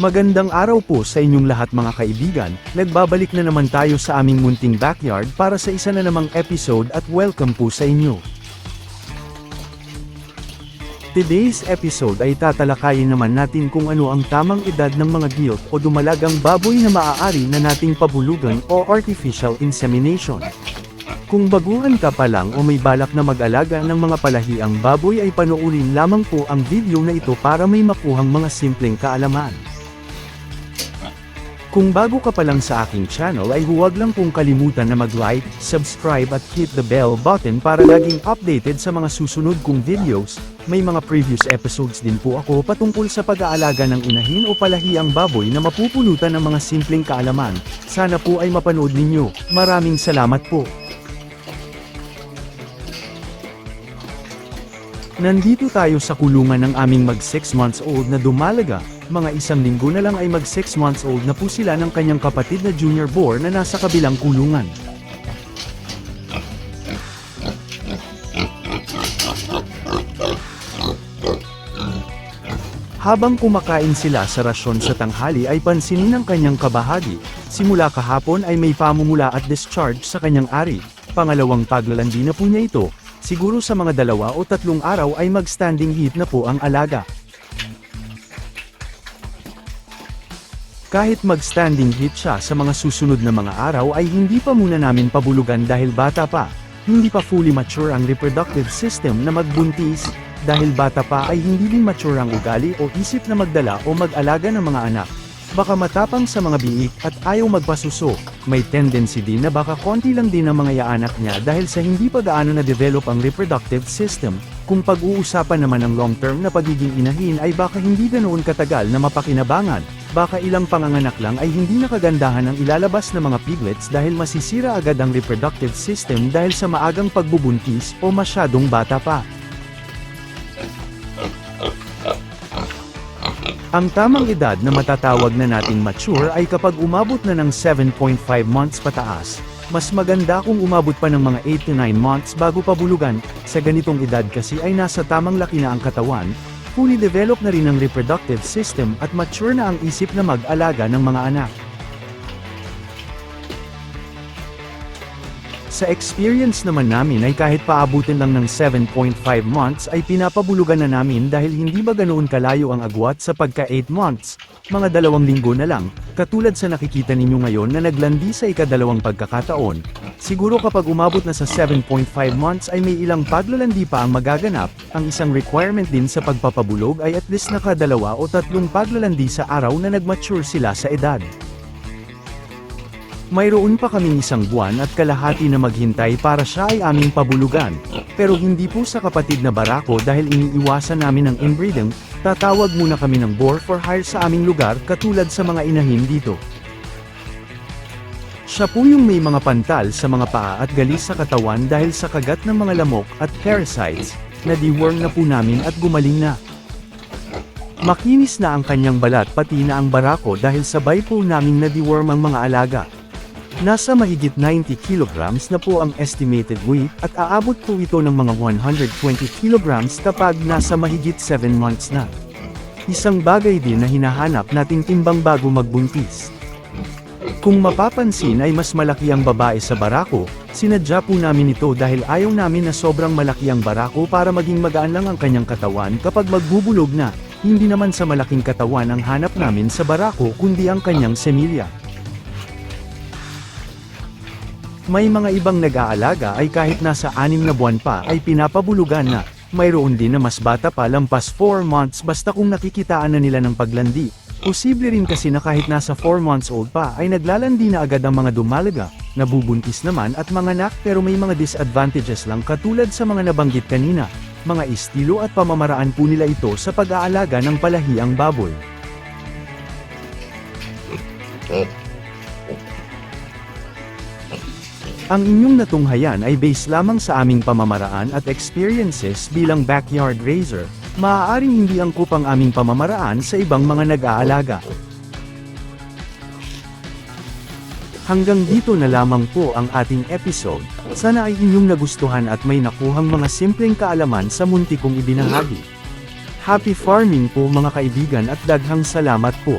Magandang araw po sa inyong lahat mga kaibigan, nagbabalik na naman tayo sa aming munting backyard para sa isa na namang episode at welcome po sa inyo. Today's episode ay tatalakayin naman natin kung ano ang tamang edad ng mga giyot o dumalagang baboy na maaari na nating pabulugan o artificial insemination. Kung baguhan ka pa lang o may balak na mag-alaga ng mga palahiang baboy ay panoorin lamang po ang video na ito para may makuhang mga simpleng kaalaman. Kung bago ka pa lang sa aking channel ay huwag lang pong kalimutan na mag-like, subscribe at hit the bell button para laging updated sa mga susunod kong videos. May mga previous episodes din po ako patungkol sa pag-aalaga ng inahin o palahiang baboy na mapupulutan ng mga simpleng kaalaman. Sana po ay mapanood ninyo. Maraming salamat po. Nandito tayo sa kulungan ng aming mag 6 months old na dumalaga, mga isang linggo na lang ay mag 6 months old na po sila ng kanyang kapatid na junior boar na nasa kabilang kulungan. Habang kumakain sila sa rasyon sa tanghali ay pansinin ng kanyang kabahagi, simula kahapon ay may pamumula at discharge sa kanyang ari, pangalawang paglalandi na po niya ito, siguro sa mga dalawa o tatlong araw ay mag-standing heat na po ang alaga. Kahit mag-standing heat siya sa mga susunod na mga araw ay hindi pa muna namin pabulugan dahil bata pa, hindi pa fully mature ang reproductive system na magbuntis, dahil bata pa ay hindi din mature ang ugali o isip na magdala o mag-alaga ng mga anak. Baka matapang sa mga biik at ayaw magpasuso, may tendency din na baka konti lang din ang mga yaanak niya dahil sa hindi pa gaano na-develop ang reproductive system. Kung pag-uusapan naman ang long-term na pagiging inahin ay baka hindi ganoon katagal na mapakinabangan, baka ilang panganganak lang ay hindi nakagandahan ang ilalabas ng mga piglets dahil masisira agad ang reproductive system dahil sa maagang pagbubuntis o masyadong bata pa. Ang tamang edad na matatawag na nating mature ay kapag umabot na ng 7.5 months pataas. Mas maganda kung umabot pa ng mga 8 to 9 months bago pabulugan, sa ganitong edad kasi ay nasa tamang laki na ang katawan, fully develop na rin ang reproductive system at mature na ang isip na mag-alaga ng mga anak. Sa experience naman namin ay kahit paabutin lang ng 7.5 months ay pinapabulugan na namin dahil hindi ba ganoon kalayo ang agwat sa pagka 8 months, mga dalawang linggo na lang, katulad sa nakikita ninyo ngayon na naglandi sa ikadalawang pagkakataon. Siguro kapag umabot na sa 7.5 months ay may ilang paglalandi pa ang magaganap, ang isang requirement din sa pagpapabulog ay at least nakadalawa o tatlong paglalandi sa araw na nagmature sila sa edad. Mayroon pa kaming isang buwan at kalahati na maghintay para siya ay aming pabulugan. Pero hindi po sa kapatid na barako dahil iniiwasan namin ang inbreeding, tatawag muna kami ng boar for hire sa aming lugar katulad sa mga inahin dito. Siya po yung may mga pantal sa mga paa at galis sa katawan dahil sa kagat ng mga lamok at parasites, na deworm na po namin at gumaling na. Makinis na ang kanyang balat pati na ang barako dahil sabay po naming na-deworm ang mga alaga. Nasa mahigit 90 kilograms na po ang estimated weight at aabot po ito ng mga 120 kilograms kapag nasa mahigit 7 months na. Isang bagay din na hinahanap nating timbang bago magbuntis. Kung mapapansin ay mas malaki ang babae sa barako, sinadya po namin ito dahil ayaw namin na sobrang malaki ang barako para maging magaan lang ang kanyang katawan kapag magbubulog na, hindi naman sa malaking katawan ang hanap namin sa barako kundi ang kanyang semilya. May mga ibang nag-aalaga ay kahit nasa anim na buwan pa ay pinapabulugan na. Mayroon din na mas bata pa lampas 4 months basta kung nakikitaan na nila ng paglandi. Posible rin kasi na kahit nasa 4 months old pa ay naglalandi na agad ang mga dumalaga, nabubuntis naman at mga anak pero may mga disadvantages lang katulad sa mga nabanggit kanina, mga estilo at pamamaraan po nila ito sa pag-aalaga ng palahiang baboy. Ang inyong natunghayan ay based lamang sa aming pamamaraan at experiences bilang backyard raiser, maaaring hindi angkop ang aming pamamaraan sa ibang mga nag-aalaga. Hanggang dito na lamang po ang ating episode, sana ay inyong nagustuhan at may nakuhang mga simpleng kaalaman sa munti kong ibinahagi. Happy farming po mga kaibigan at daghang salamat po.